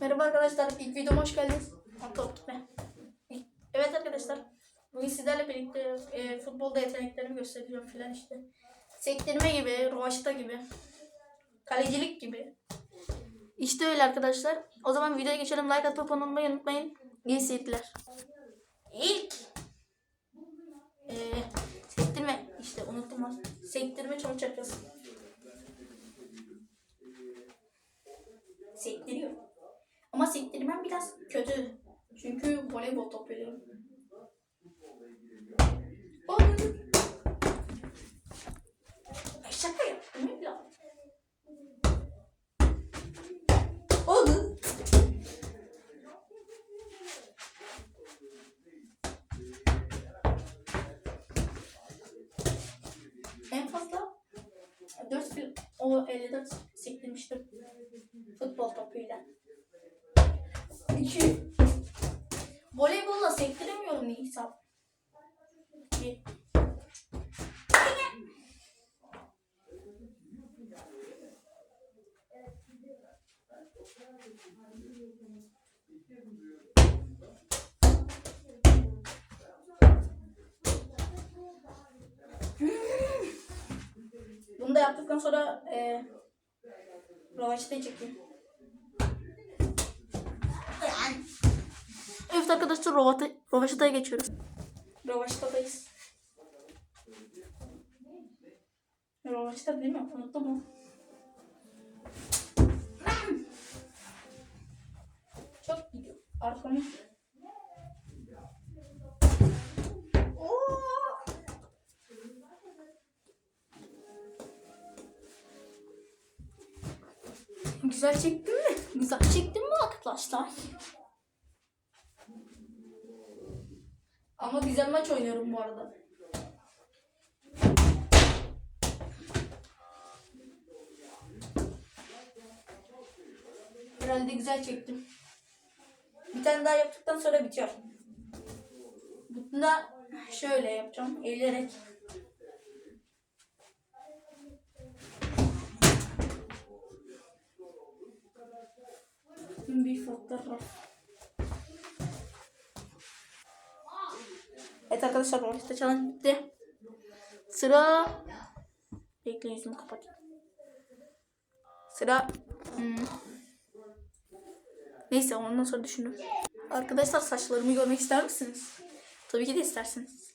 Merhaba arkadaşlar, ilk videoma hoş geldiniz. Evet arkadaşlar, bugün sizlerle birlikte e, futbolda yeteneklerimi göstereceğim filan işte. Sektirme gibi, rovaşta gibi, kalecilik gibi. İşte öyle arkadaşlar. O zaman videoya geçelim. Like atıp abone olmayı unutmayın. İyi seyirler. İlk e, sektirme. işte unuttum. Sektirme çok çakası. Sektirmem biraz kötü. Çünkü voleybol top veriyorum. Şaka yaptım ya. Oğlum. En fazla 4 fil, o 54 sektirmiştim. Futbol topuyla. 2 Voleybolla sektiremiyorum Nisa. Bunu da yaptıktan sonra e, rövaştayı çekeyim. Evet arkadaşlar Rovata, Rovaşata'ya geçiyoruz. Rovaşata'dayız. Rovaşata değil mi? Unuttum mu? Çok gidiyor. Arkamı. Güzel çektin mi? Güzel çektin mi arkadaşlar? Ama güzel maç oynuyorum bu arada. Herhalde güzel çektim. Bir tane daha yaptıktan sonra bitiyor. Bunu da şöyle yapacağım. Eğilerek. Bir fotoğraf. Evet arkadaşlar Morris'te challenge bitti. Sıra... Bekle yüzümü kapatayım. Sıra... Hmm. Neyse ondan sonra düşünürüm. Arkadaşlar saçlarımı görmek ister misiniz? Tabii ki de istersiniz.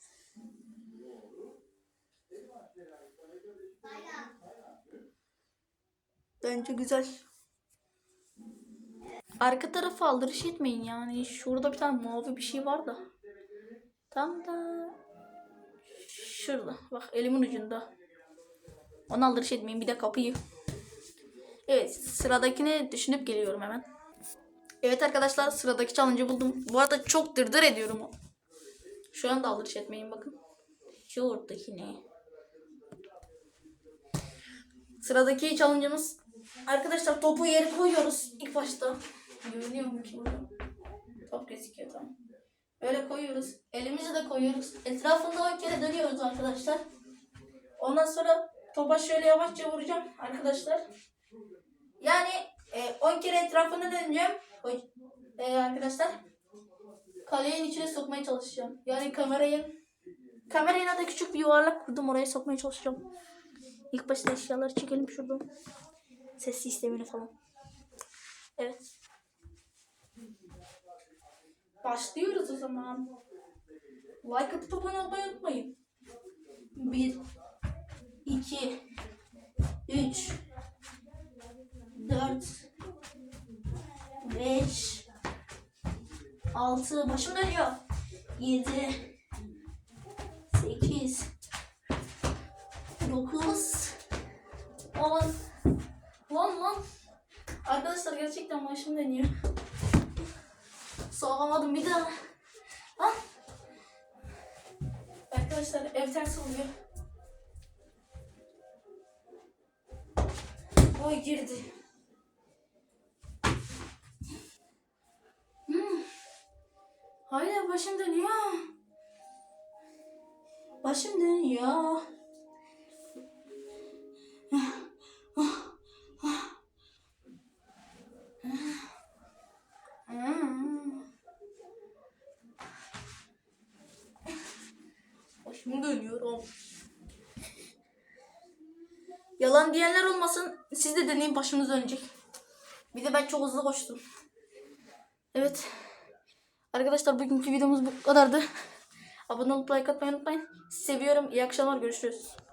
Bence güzel. Arka tarafa aldırış etmeyin yani. Şurada bir tane mavi bir şey var da. Tam da şurada. Bak elimin ucunda. Onu aldırış etmeyin. Bir de kapıyı. Evet sıradakini düşünüp geliyorum hemen. Evet arkadaşlar sıradaki challenge'ı buldum. Bu arada çok dırdır ediyorum. o. Şu anda aldırış etmeyin bakın. Şuradaki ne? Sıradaki challenge'ımız arkadaşlar topu yere koyuyoruz ilk başta. Görünüyor mu ki? Top gözüküyor tamam. Böyle koyuyoruz. Elimizi de koyuyoruz. Etrafında 10 kere dönüyoruz arkadaşlar. Ondan sonra topa şöyle yavaşça vuracağım arkadaşlar. Yani e, 10 kere etrafında döneceğim. E, arkadaşlar. Kalenin içine sokmaya çalışacağım. Yani kamerayı kamerayla da küçük bir yuvarlak kurdum. Oraya sokmaya çalışacağım. İlk başta eşyaları çekelim şuradan. Ses sistemini falan. Evet. Başlıyoruz o zaman. Like atıp abone olmayı unutmayın. 1 2 3 4 5 6 Başım dönüyor. 7 8 9 10 Lan lan Arkadaşlar gerçekten başım dönüyor. Sağlamadım bir daha. Lan. Arkadaşlar ev ters oluyor. Oy girdi. Hmm. Hala başım dönüyor. Başım dönüyor. Başım dönüyor. Yalan diyenler olmasın. Siz de deneyin başınız dönecek. Bir de ben çok hızlı koştum. Evet. Arkadaşlar bugünkü videomuz bu kadardı. Abone olup like atmayı unutmayın. Seviyorum. İyi akşamlar. Görüşürüz.